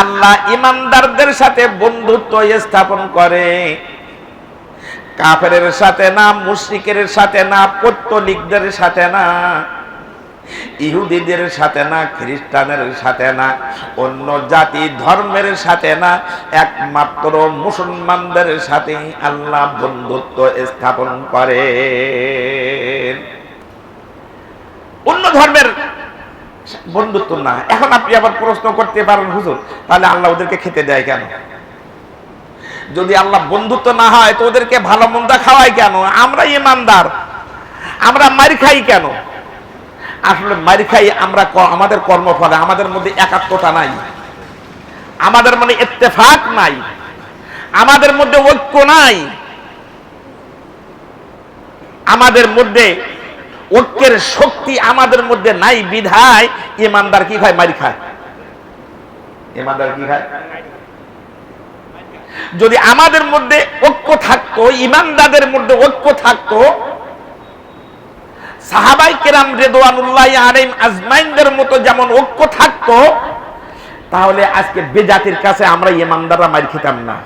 আল্লাহু ইমানদারদের সাথে বন্ধুত্ব স্থাপন করে। সাথে না সাথে না, পত্তলিকদের সাথে না, ইহুদিদের সাথে না খ্রিস্টানের সাথে না, অন্য জাতি ধর্মের সাথে না, একমাত্র মুসলমানদের সাথে আল্লাহ বন্ধুত্ব স্থাপন করে অন্য ধর্মের বন্ধুত্ব না। এখন আপনি আবার প্রশ্ন করতে পারেন, হুজুর, তাহলে আল্লাহ ওদেরকে খেতে দেয় কেন? যদি আল্লাহ বন্ধুত্ব না হয়, তো ওদেরকে ভালো মন্দ খাওয়ায় কেন? আমরা ইমানদার। আমরা মারি খাই কেন? আসলে মারি খাই আমরা আমাদের কর্মফলে, আমাদের মধ্যে একাত্মতা নাই। আমাদের মধ্যে ইত্তেফাক নাই। আমাদের মধ্যে ঐক্য নাই। আমাদের মধ্যে ঐক্যের শক্তি আমাদের মধ্যে নাই, বিধায় ইমানদার কি খায়? মারি খায়। ইমানদার কি খায়? যদি আমাদের মধ্যে ঐক্য থাকতো, ইমানদারদের মধ্যে ঐক্য থাকতো, সাহাবাই কেরাম রেদওয়ানুল্লাহ আলাইহিম আজমাইনদের মতো যেমন ঐক্য থাকতো, তাহলে আজকে বেজাতির কাছে আমরা ইমানদাররা মার খেতাম না।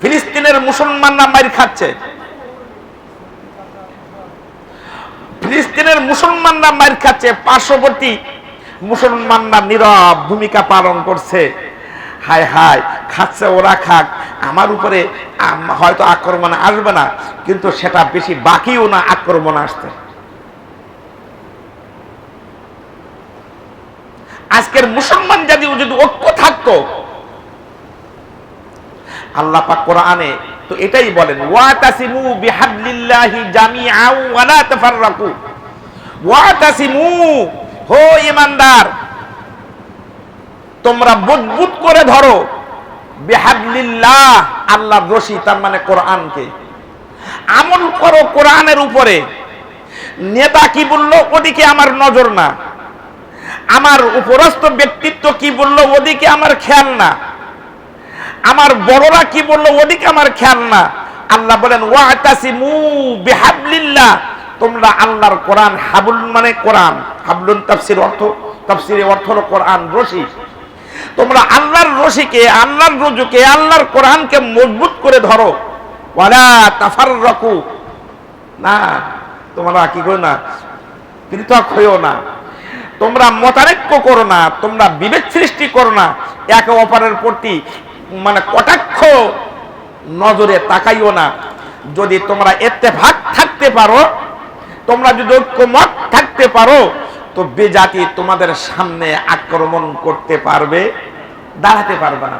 ফিলিস্তিনের মুসলমানরা মার খাচ্ছে। ফিলিস্তিনের মুসলমানরা মার খাচ্ছে, পার্শ্ববর্তী মুসলমানরা নীরব ভূমিকা পালন করছে। হায় হায়, খাচ্ছে ওরা খাক, আমার উপরে হয়তো আক্রমণ আসবে না, কিন্তু সেটা বেশি বাকিও না আক্রমণ আসতে আজকের মুসলমান জাতি যদি ঐক্য থাকতো, আল্লাহ পাক কোরআনে তো এটাই বলেন ওয়াতাসিমু বিহাবলিল্লাহি জামিআ ওয়া লা তাফাররাকু। ওয়াতাসিমু। হো ইমানদার, তোমরা মজবুত করে ধরো। বিহাবলিল্লাহ আল্লাহর রশি তার মানে কোরআনকে। আমল করো কোরআনের উপরে। নেতা কি বলল, ওদিকে আমার নজর না। আমার উপরস্থ ব্যক্তিত্ব কি বলল, ওদিকে আমার খেয়াল না। আমার বড়রা কি বলল, ওদিকে আমার খেয়াল না। আল্লাহ বলেন, ওয়াতাসিমু বিহাবলিল্লাহ। তোমরা আল্লাহর কোরআন হাবুল মানে কোরআন। হাবলুন তাফসির অর্থ, তাফসিরে অর্থ হলো কোরআন রশি। তোমরা আল্লাহর রশিকে, আল্লাহর রজুকে আল্লাহর কোরআনকে মজবুত করে ধরো। ওয়ালা তাফাররাকু। না, তোমরা কি করো না? পৃথক হইও না। তোমরা মতানৈক্য করো না, তোমরা বিবেক সৃষ্টি করো না। একে অপরের প্রতি মানে কটাক্ষ নজরে তাকাইও না। যদি তোমরা ভাগ থাকতে পারো তোমরা যদি ঐক্যমত থাকতে পারো, তো বেজাতি তোমাদের সামনে আক্রমণ করতে পারবে, দাঁড়াতে পারবে না।